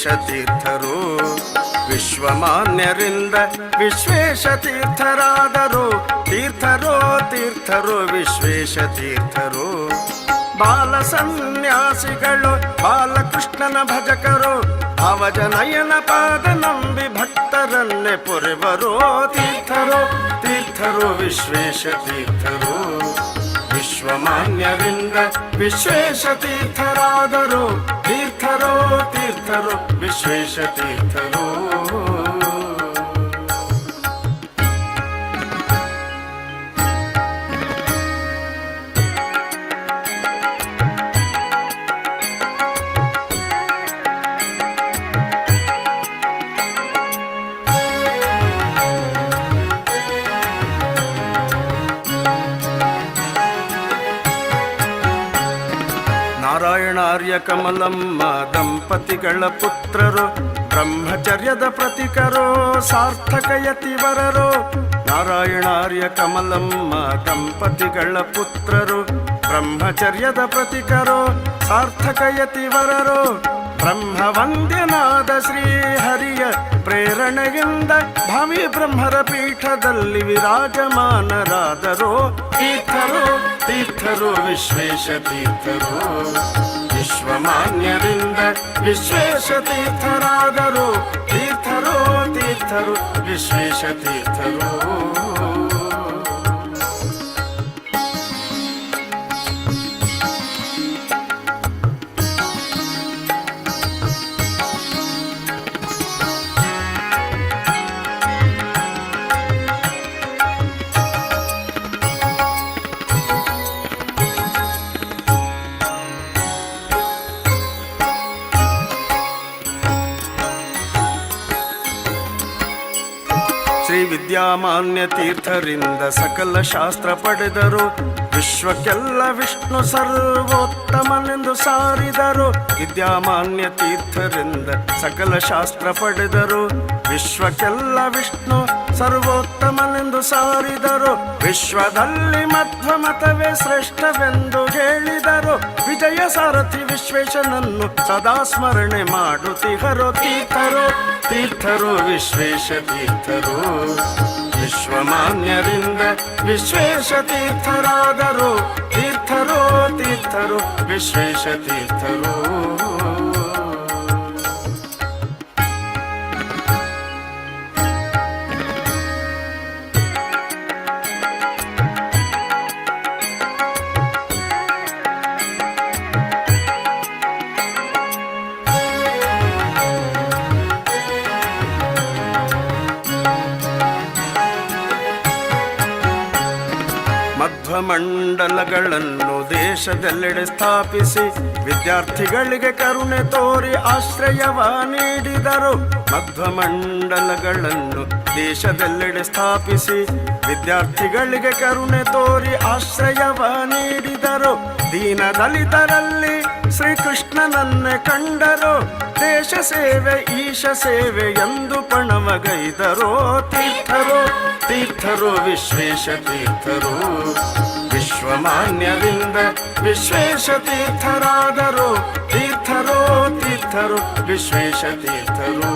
ವಿಶ್ವೇಶ ವಿಶ್ವಮಾನ್ಯರಿಂದ ವಿಶ್ವೇಶ ತೀರ್ಥರಾದರು ತೀರ್ಥರೋ ತೀರ್ಥರು ವಿಶ್ವೇಶ ತೀರ್ಥರು ಬಾಲ ಸನ್ಯಾಸಿಗಳು ಬಾಲಕೃಷ್ಣನ ಭಜಕರು ಅವಜನಯನ ಪಾದ ನಂಬಿ ಭಕ್ತರನ್ನೇ ಪೊರೆಬರೋ ತೀರ್ಥರು. ತೀರ್ಥರು ವಿಶ್ವೇಶ ತೀರ್ಥರು विश्वमान्यविन्द विश्वेशतीर्थरादरो तीर्थरो तीर्थरो विश्वेशतीर्थरो। ನಾರಾಯಣಾರ್ಯ ಕಮಲಮ್ಮ ದಂಪತಿಗಳ ಪುತ್ರರು, ಬ್ರಹ್ಮಚರ್ಯದ ಪ್ರತಿಕರೋ ಸಾರ್ಥಕಯತಿವರರು ನಾರಾಯಣಾರ್ಯ ಕಮಲಮ್ಮ ದಂಪತಿಗಳ ಪುತ್ರರು, ಬ್ರಹ್ಮಚರ್ಯದ ಪ್ರತಿಕರೋ ಸಾರ್ಥಕಯತಿವರರು ಬ್ರಹ್ಮವಂದ್ಯನಾದ ಶ್ರೀ ಹರಿಯ ಪ್ರೇರಣೆಯಿಂದ ಭವಿ ಬ್ರಹ್ಮರ ಪೀಠದಲ್ಲಿ ವಿರಾಜಮಾನರಾದರು. ತೀರ್ಥರು ತೀರ್ಥರು, ವಿಶ್ವೇಶ ತೀರ್ಥರು. ವಿಶ್ವಮಾನ್ಯರಿಂದ ವಿಶ್ವೇಶ ತೀರ್ಥರಾದರು ತೀರ್ಥರು ತೀರ್ಥರು ವಿಶ್ವೇಶ ತೀರ್ಥರು ವಿದ್ಯಾಮಾನ್ಯ ತೀರ್ಥರಿಂದ ಸಕಲ ಶಾಸ್ತ್ರ ಪಡೆದರು. ವಿಶ್ವಕ್ಕೆಲ್ಲ ವಿಷ್ಣು ಸರ್ವೋತ್ತಮನೆಂದು ಸಾರಿದರು. ವಿದ್ಯಾಮಾನ್ಯ ತೀರ್ಥರಿಂದ ಸಕಲ ಶಾಸ್ತ್ರ ಪಡೆದರು. ವಿಶ್ವಕ್ಕೆಲ್ಲ ವಿಷ್ಣು ಸರ್ವೋತ್ತಮನೆಂದು ಸಾರಿದರು. ವಿಶ್ವದಲ್ಲಿ ಮಧ್ವ ಮತವೇ ಶ್ರೇಷ್ಠವೆಂದು ಹೇಳಿದರು. ವಿಜಯ ಸಾರಥಿ ವಿಶ್ವೇಶನನ್ನು ಸದಾ ಸ್ಮರಣೆ ಮಾಡುತ್ತಿಹರು ತೀರ್ಥರು ತೀರ್ಥರು, ವಿಶ್ವೇಶ ತೀರ್ಥರು. ವಿಶ್ವಮಾನ್ಯರಿಂದ ವಿಶ್ವೇಶ ತೀರ್ಥರಾದರು. ತೀರ್ಥರು ತೀರ್ಥರು, ವಿಶ್ವೇಶ ತೀರ್ಥರು. ಮಧ್ವಮಂಡಲಗಳನ್ನು ದೇಶದೆಲ್ಲೆಡೆ ಸ್ಥಾಪಿಸಿ ವಿದ್ಯಾರ್ಥಿಗಳಿಗೆ ಕರುಣೆ ತೋರಿ ಆಶ್ರಯವ ನೀಡಿದರು. ಮಧ್ವಮಂಡಲಗಳನ್ನು ದೇಶದೆಲ್ಲೆಡೆ ಸ್ಥಾಪಿಸಿ ವಿದ್ಯಾರ್ಥಿಗಳಿಗೆ ಕರುಣೆ ತೋರಿ ಆಶ್ರಯವ ನೀಡಿದರು. ದೀನ ದಲಿತರಲ್ಲಿ ಶ್ರೀಕೃಷ್ಣನನ್ನೇ ಕಂಡರು ದೇಶ ಸೇವೆ, ಈಶ ಸೇವೆ ಎಂದು ಪಣವಗೈದರು ತೀರ್ಥರು ತೀರ್ಥರು, ವಿಶ್ವೇಶ ತೀರ್ಥರು. ವಿಶ್ವಮಾನ್ಯದಿಂದ ವಿಶ್ವೇಶ ತೀರ್ಥರಾದರು. ತೀರ್ಥರು ತೀರ್ಥರು, ವಿಶ್ವೇಶ ತೀರ್ಥರು.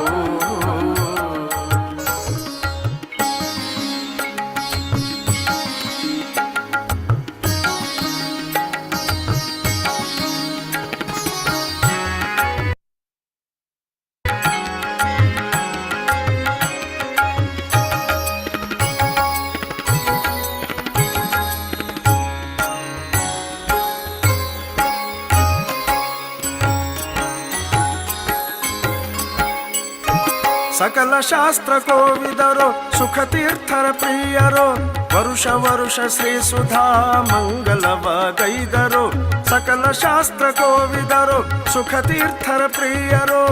ಶಾಸ್ತ್ರ ಕೋವಿದರು ಸುಖ ತೀರ್ಥರ ಪ್ರಿಯರು ವರುಷ ವರುಷ ಶ್ರೀ ಸುಧಾ ಮಂಗಲವ ಗೈದರು, ಸಕಲ ಶಾಸ್ತ್ರ ಕೋವಿದರು, ಸುಖ ತೀರ್ಥರ ಪ್ರಿಯರು.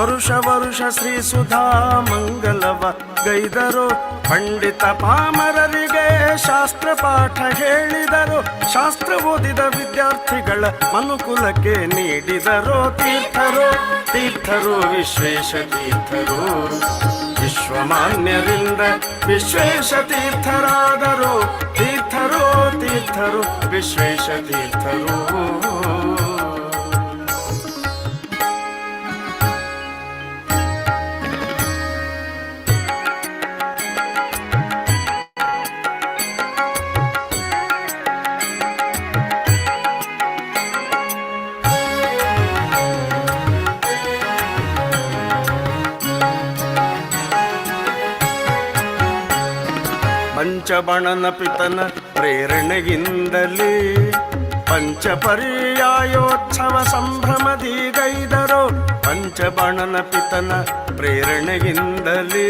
ವರುಷ ವರುಷ ಶ್ರೀ ಸುಧಾ ಮಂಗಲವ ಗೈದರು, ಪಂಡಿತ ಪಾಮರರಿಗೆ ಶಾಸ್ತ್ರ ಪಾಠ ಹೇಳಿದರು. ಶಾಸ್ತ್ರ ಓದಿದ ವಿದ್ಯಾರ್ಥಿಗಳ ಮನುಕುಲಕ್ಕೆ ನೀಡಿದರು ತೀರ್ಥರು. ತೀರ್ಥರು, ವಿಶ್ವೇಶ ತೀರ್ಥರು. ವಿಶ್ವಮಾನ್ಯರಿಂದ ವಿಶ್ವೇಶ ತೀರ್ಥರಾದರು ತೀರ್ಥರು ತೀರ್ಥರು ವಿಶ್ವೇಶ ತೀರ್ಥರು. ಪಂಚಬಣನ ಪಿತನ ಪ್ರೇರಣೆಯಿಂದಲೇ ಪಂಚಪರ್ಯಾಯೋತ್ಸವ ಸಂಭ್ರಮದಿ ಗೈದರು ಪಂಚಬಣನ ಪಿತನ ಪ್ರೇರಣೆಯಿಂದಲೇ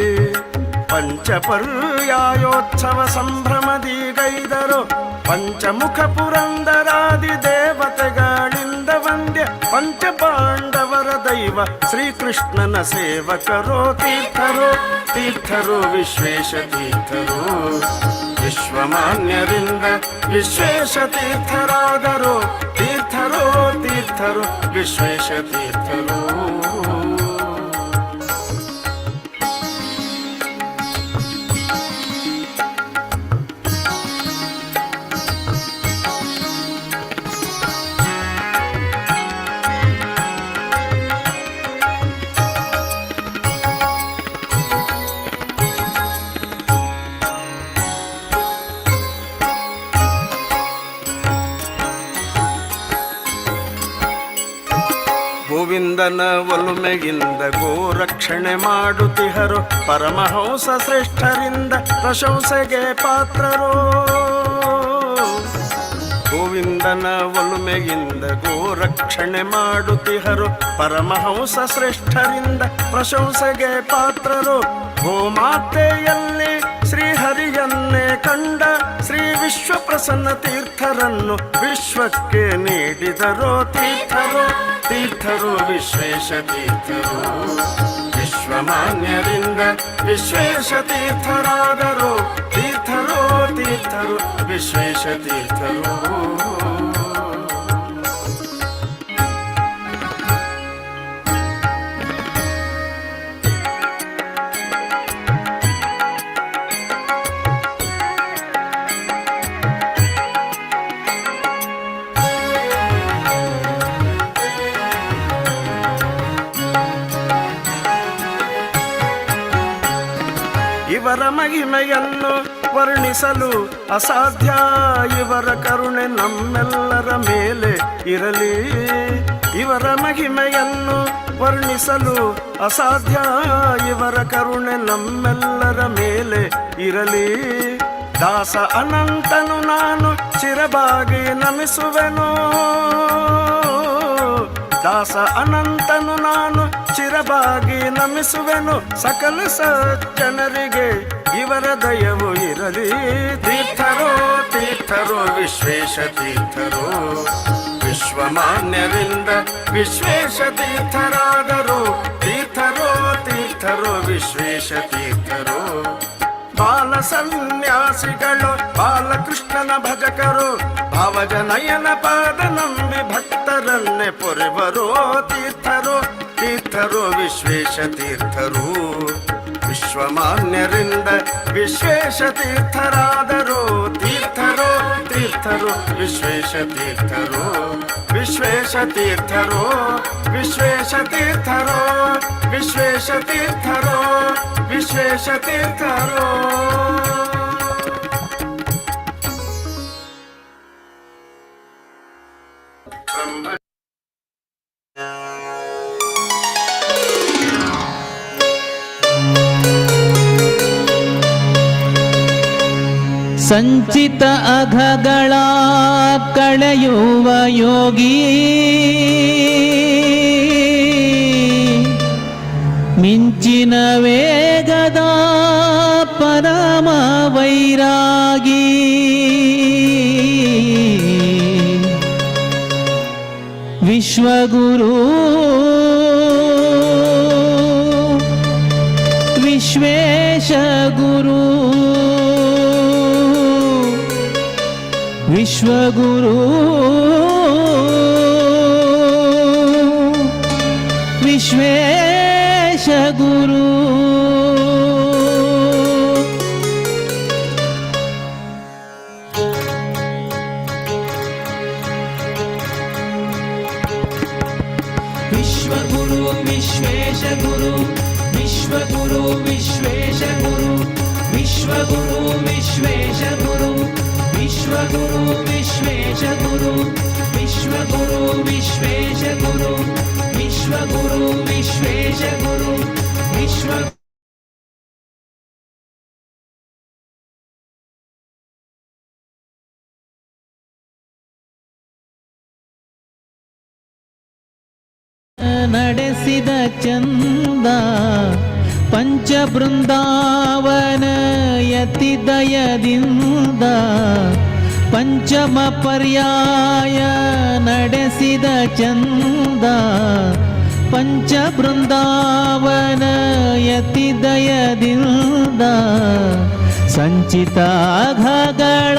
ಪಂಚಪರ್ಯಾಯೋತ್ಸವ ಸಂಭ್ರಮದಿ ಗೈದರು ಪಂಚಮುಖ ಪುರಂದರಾದಿ ದೇವತೆಗಳಿಂದ ವಂದ್ಯ ಪಂಚಪಾಂಡವರ ದೈವ ಶ್ರೀಕೃಷ್ಣನ ಸೇವಕರೋ ತೀರ್ಥರು ತೀರ್ಥರು ವಿಶ್ವೇಶ ತೀರ್ಥರು ವಿಶ್ವಮಾನ್ಯರಿಂದ ವಿಶ್ವೇಶ ತೀರ್ಥರಾದರು ತೀರ್ಥರು ತೀರ್ಥರು ವಿಶ್ವೇಶ ತೀರ್ಥರು ಗೋವಿಂದನ ಒಲುಮೆಯಿಂದ ಗೋರಕ್ಷಣೆ ಮಾಡುತ್ತಿಹರು ಪರಮಹಂಸ ಶ್ರೇಷ್ಠರಿಂದ ಪ್ರಶಂಸೆಗೆ ಪಾತ್ರರೋ. ಗೋವಿಂದನ ಒಲುಮೆಯಿಂದ ಗೋರಕ್ಷಣೆ ಮಾಡುತ್ತಿಹರು ಪರಮಹಂಸ ಶ್ರೇಷ್ಠರಿಂದ ಪ್ರಶಂಸೆಗೆ ಪಾತ್ರರು. ಗೋಮಾತೆಯಲ್ಲಿ ಶ್ರೀಹರಿಯನ್ನೇ ಕಂಡ ವಿಶ್ವ ಪ್ರಸನ್ನ ತೀರ್ಥರನ್ನು ವಿಶ್ವಕ್ಕೆ ನೀಡಿದರೋ ತೀರ್ಥರು. ತೀರ್ಥರು ವಿಶ್ವೇಶ ತೀರ್ಥರು. ವಿಶ್ವಮಾನ್ಯರಿಂದ ವಿಶ್ವೇಶ ತೀರ್ಥರಾದರು. ತೀರ್ಥರು ತೀರ್ಥರು ವಿಶ್ವೇಶ ತೀರ್ಥರು. ಇವರ ಮಹಿಮೆಯನ್ನು ವರ್ಣಿಸಲು ಅಸಾಧ್ಯ. ಇವರ ಕರುಣೆ ನಮ್ಮೆಲ್ಲರ ಮೇಲೆ ಇರಲಿ. ಇವರ ಮಹಿಮೆಯನ್ನು ವರ್ಣಿಸಲು ಅಸಾಧ್ಯ. ಇವರ ಕರುಣೆ ನಮ್ಮೆಲ್ಲರ ಮೇಲೆ ಇರಲಿ. ದಾಸ ಅನಂತನು ನಾನು ಚಿರಬಾಗಿ ನಮಿಸುವೆನು. ದಾಸ ಅನಂತನು ನಾನು ಚಿರಬಾಗಿ ನಮಿಸುವೆನು ಸಕಲ ಸಜ್ಜನರಿಗೆ. ಇವರ ದಯವು ಇರಲಿ. ತೀರ್ಥರೋ ತೀರ್ಥರೋ, ವಿಶ್ವೇಶ ತೀರ್ಥರು. ವಿಶ್ವಮಾನ್ಯರಿಂದ ವಿಶ್ವೇಶ ತೀರ್ಥರಾದರು. ತೀರ್ಥರೋ, ತೀರ್ಥರು, ವಿಶ್ವೇಶ ತೀರ್ಥರು. ಬಾಲ ಸನ್ಯಾಸಿಗಳು, ಬಾಲಕೃಷ್ಣನ ಭಜಕರು, ಭಾವಜನಯನ ಪಾದ ನಂಬಿ ಭಕ್ತರನ್ನೇ ಪೊರೆಬರೋ ತೀರ್ಥರು ತೀರ್ಥರು ವಿಶ್ವೇಶ ತೀರ್ಥರು ವಿಶ್ವಮಾನ್ಯರಿಂದ ವಿಶ್ವೇಶ ತೀರ್ಥರಾದರು ತೀರ್ಥರು ತೀರ್ಥರು ವಿಶ್ವೇಶ ತೀರ್ಥರು ವಿಶ್ವೇಶ ತೀರ್ಥರು ವಿಶ್ವೇಶ ತೀರ್ಥರು ವಿಶ್ವೇಶ ತೀರ್ಥರು ವಿಶ್ವೇಶ ತೀರ್ಥರು ಸಂಚಿತ ಅಘಗಳ ಕಳೆಯುವ ಯೋಗಿ. ಮಿಂಚಿನ ವೇಗದ ಪರಮ ವೈರಾಗಿ. ವಿಶ್ವಗುರು. ವಿಶ್ವೇಶ ಗುರು. విశ్వగురు. విశ్వేశగురు. విశ్వగురు విశ్వేశగురు. విశ్వగురు విశ్వేశగురు. విశ్వగురు విశ్వేశగురు. విశ్వగురు विश्वेश गुरु विश्वगुरु विश्वेश गुरु विश्वगुरु विश्वेश गुरु विश्व ನಡೆಸಿದ ಚಂದ ಪಂಚ ಬೃಂದಾವನ ಯತಿದಯದಿಂದ ಪಂಚಮ ಪರ್ಯಾಯ ನಡೆಸಿದ ಚಂದ ಪಂಚಬೃಂದಾವನ ಯತಿ ಯತಿದಯದಿಂದ ಸಂಚಿತ ಘಗಳ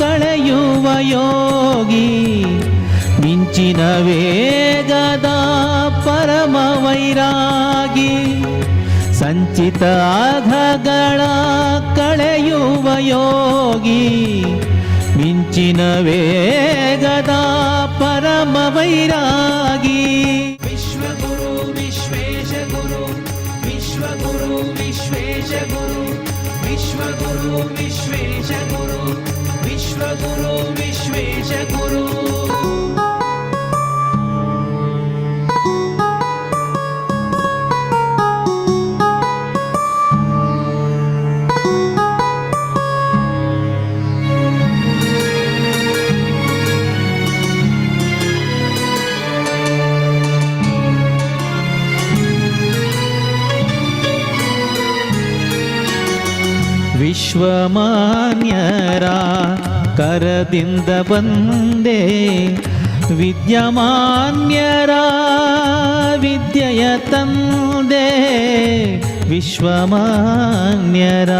ಕಳೆಯುವ ಯೋಗಿ ಮಿಂಚಿನ ವೇಗದ ಪರಮ ವೈರಾಗಿ ಸಂಚಿತ ಘಗಳ ಕಳೆಯುವ ಯೋಗಿ ಮಿಂಚಿನ ವೇಗದ ಪರಮ ವೈರಾಗಿ ವಿಶ್ವಗುರು ವಿಶ್ವೇಶ ಗುರು ವಿಶ್ವಗುರು ವಿಶ್ವೇಶ ಗುರು ವಿಶ್ವಗುರು ವಿಶ್ವೇಶ ಗುರು ವಿಶ್ವಗುರು ವಿಶ್ವೇಶ ಗುರು ವಿಶ್ವಮಾನ್ಯರ ಕರದಿಂದ ಬಂದೆ ವಿದ್ಯಮಾನ್ಯರ ವಿದ್ಯೆಯ ತಂದೆ ವಿಶ್ವಮಾನ್ಯರ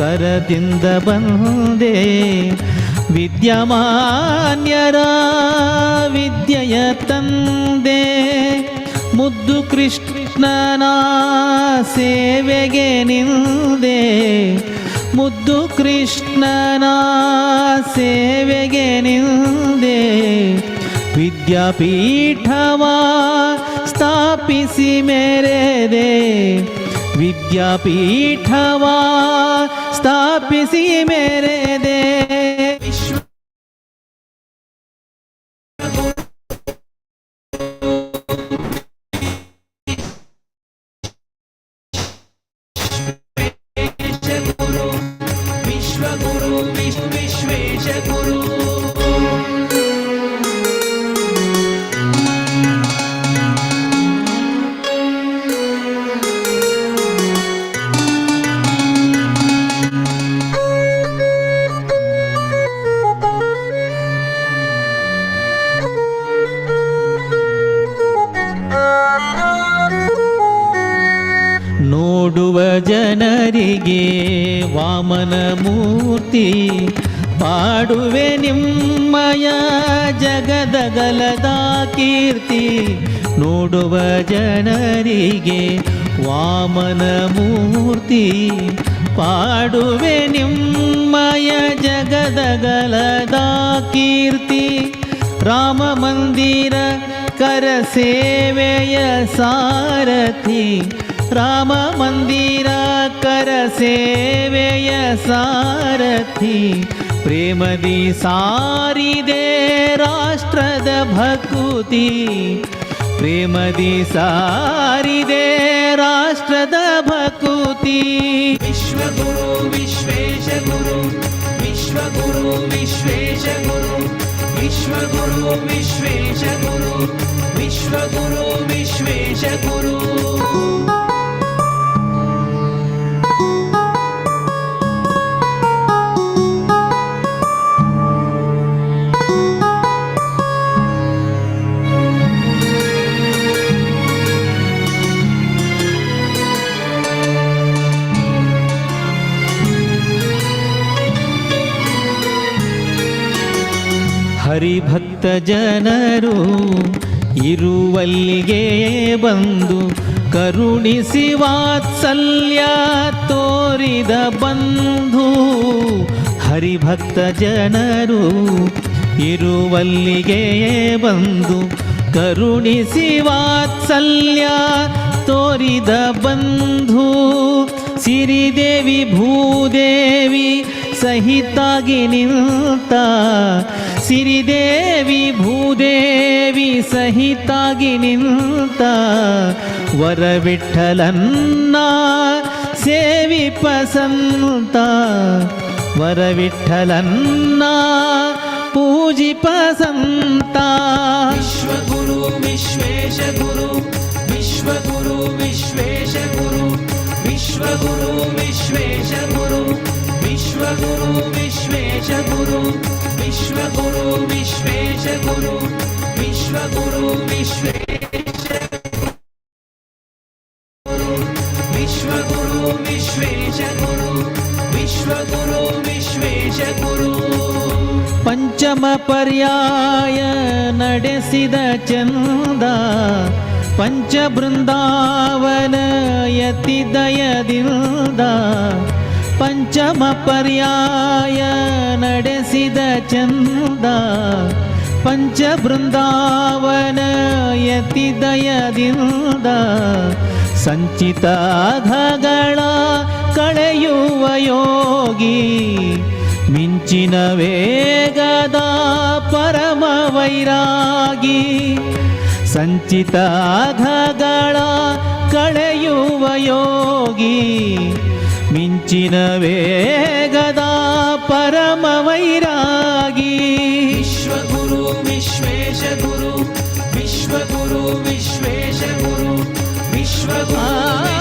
ಕರದಿಂದ ಬಂದೆ ವಿದ್ಯಮಾನ್ಯರ ವಿದ್ಯೆಯ ತಂದೆ ಮುದ್ದು ಕೃಷ್ಣನ ಸೇವೆಗೆ ನಿಂದೆ ಮುದ್ದು ಕೃಷ್ಣನ ಸೇವೆಗೆ ನಿಂದೆ. ವಿದ್ಯಾಪೀಠವ ಸ್ಥಾಪಿಸಿ ಮೆರೆದೆ. ವಿದ್ಯಾಪೀಠವ ಸ್ಥಾಪಿಸಿ ಮೆರೆದೆ. ವಾಮನ ಮೂರ್ತಿ ಪಾಡುವೆ ನಿಮ್ಮಯ ಜಗದಗಲದ ಕೀರ್ತಿ ನೋಡುವ ಜನರಿಗೆ ವಾಮನ ಮೂರ್ತಿ ಪಾಡುವೆ ನಿಮ್ಮಯ ಜಗದಗಲದ ಕೀರ್ತಿ ರಾಮ ಮಂದಿರ ಕರ ಸೇವೆಯ ಸಾರಥಿ ರಾಮ ಮಂದಿರ ಕರ ಸೇವೆಯ ಸಾರಥಿ ಪ್ರೇಮದಿ ಸಾರಿದೆ ರಾಷ್ಟ್ರದ ಭಕುತಿ ಪ್ರೇಮದಿ ಸಾರಿದೆ ರಾಷ್ಟ್ರದ ಭಕುತಿ ವಿಶ್ವಗುರು ವಿಶ್ವೇಶ ಗುರು ವಿಶ್ವಗುರು ವಿಶ್ವೇಶ ಗುರು ವಿಶ್ವಗುರು ವಿಶ್ವೇಶ ಗುರು ವಿಶ್ವಗುರು ವಿಶ್ವೇಶ ಗುರು ಹರಿಭಕ್ತ ಜನರು ಇರುವಲ್ಲಿಗೆ ಬಂದು ಕರುಣಿಸಿ ವಾತ್ಸಲ್ಯ ತೋರಿದ ಬಂಧು ಹರಿಭಕ್ತ ಜನರು ಇರುವಲ್ಲಿಗೆ ಬಂದು ಕರುಣಿಸಿ ವಾತ್ಸಲ್ಯ ತೋರಿದ ಬಂಧು ಸಿರಿದೇವಿ ಭೂದೇವಿ ಸಹಿತಾಗಿ ನಿಂತ ಸಿರಿದೇವಿ ಭೂದೇವಿ ಸಹಿತಾಗಿ ನಿಂತ ವರವಿಠಲನ್ನ ಸೇವಿಪ ಸಂತ ವರವಿಠಲನ್ನ ಪೂಜಿಪ ಸಂತ ವಿಶ್ವಗುರು ವಿಶ್ವೇಶ ಗುರು ವಿಶ್ವಗುರು ವಿಶ್ವೇಶ ಗುರು ವಿಶ್ವಗುರು ವಿಶ್ವೇಶ ಗುರು विश्वगुरु विश्वेश गुरु विश्वगुरु विश्वेश गुरु विश्वगुरु विश्वेश गुरु विश्वगुरु विश्वेश विश्वगुरु विश्वेश गुरु विश्वगुरु विश्वेश गुरु ಪಂಚಮ ಪರ್ಯಾಯ ನಡೆಸಿದ ಚಂದ ಪಂಚ ಬೃಂದಾವನ ಯತಿ ದಯದಿಂದ ಪಂಚಮ ಪರ್ಯಾಯ ನಡೆಸಿದ ಚಂದ ಪಂಚ ಬೃಂದಾವನ ಯತಿ ದಯದಿಂದ ಸಂಚಿತ ಅಘಗಳ ಕಳೆಯುವ ಯೋಗಿ ಮಿಂಚಿನ ವೇಗದ ಪರಮ ವೈರಾಗಿ ಸಂಚಿತ ಅಘಗಳ ಕಳೆಯುವ ಯೋಗಿ మించిన వేగదా పరమ వైరాగి. విశ్వగురు విశ్వేశ గురు విశ్వగురు విశ్వేశ గురు Vishwaguru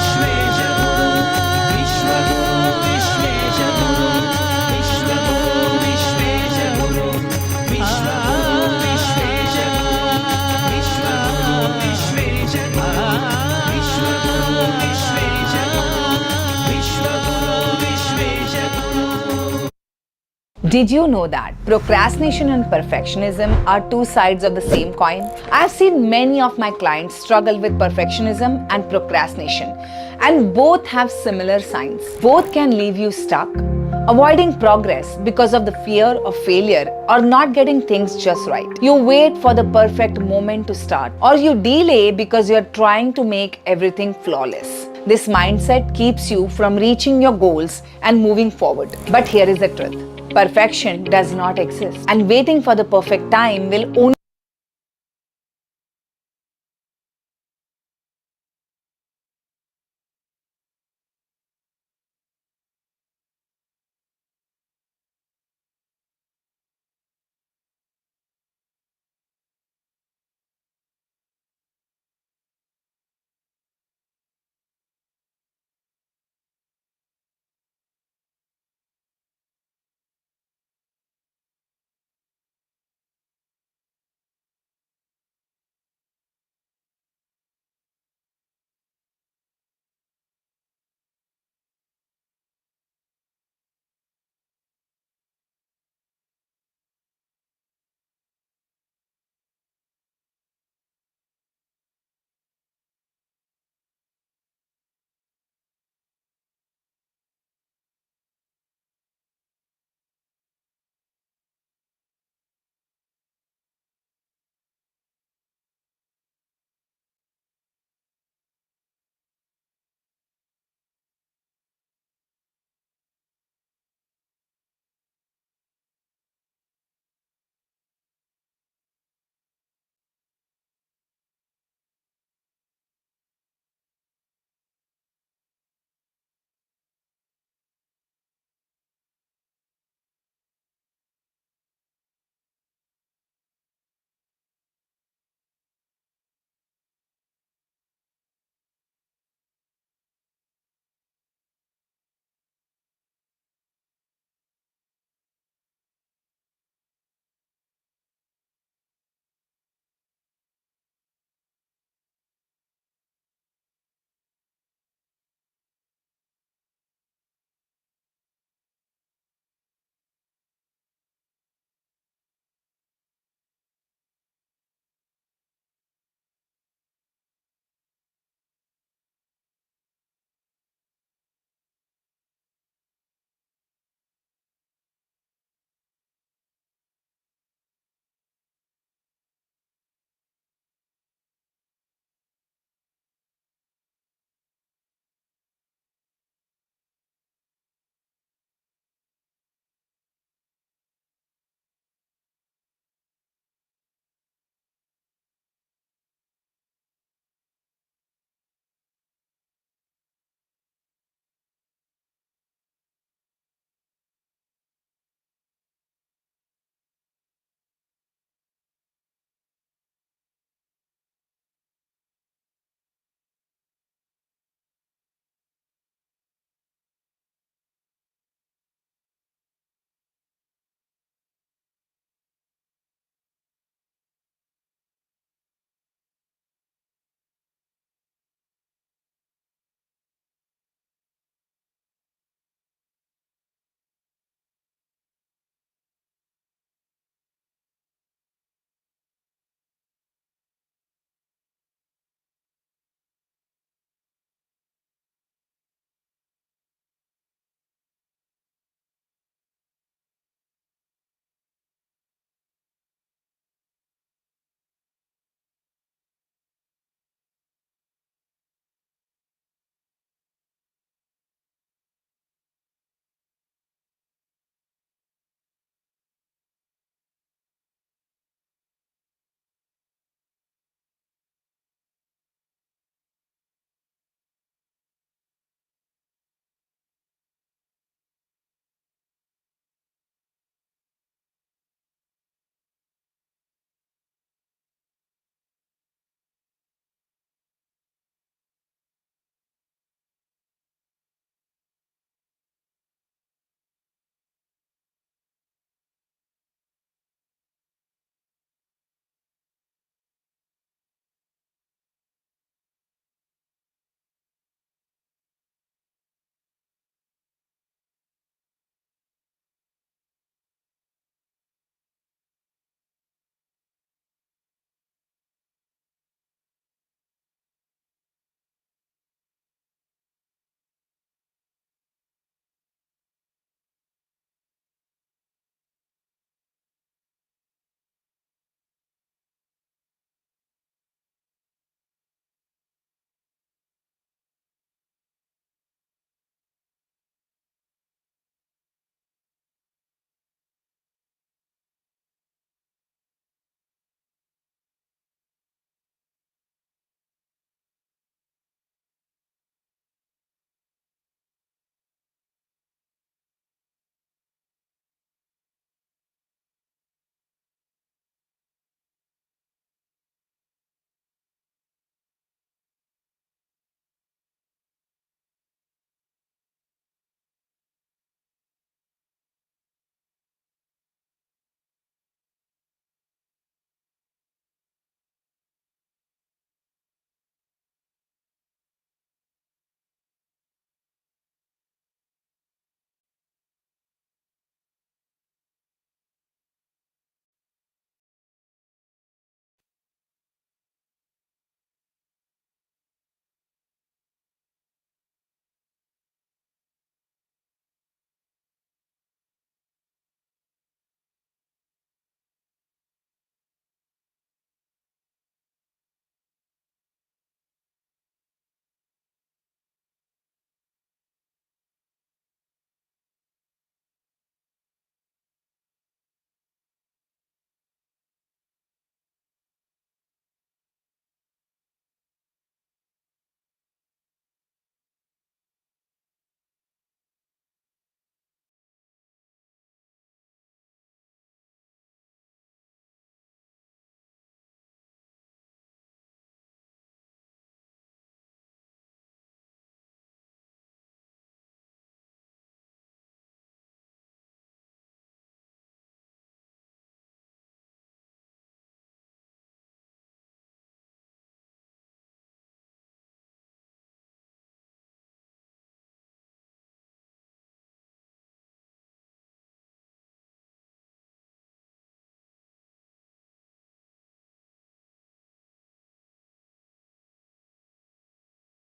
Did you know that procrastination and perfectionism are two sides of the same coin? I've seen many of my clients struggle with perfectionism and procrastination, and both have similar signs. Both can leave you stuck, avoiding progress because of the fear of failure or not getting things just right. You wait for the perfect moment to start, or you delay because you're trying to make everything flawless. This mindset keeps you from reaching your goals and moving forward. But here is the truth perfection does not exist, and waiting for the perfect time will only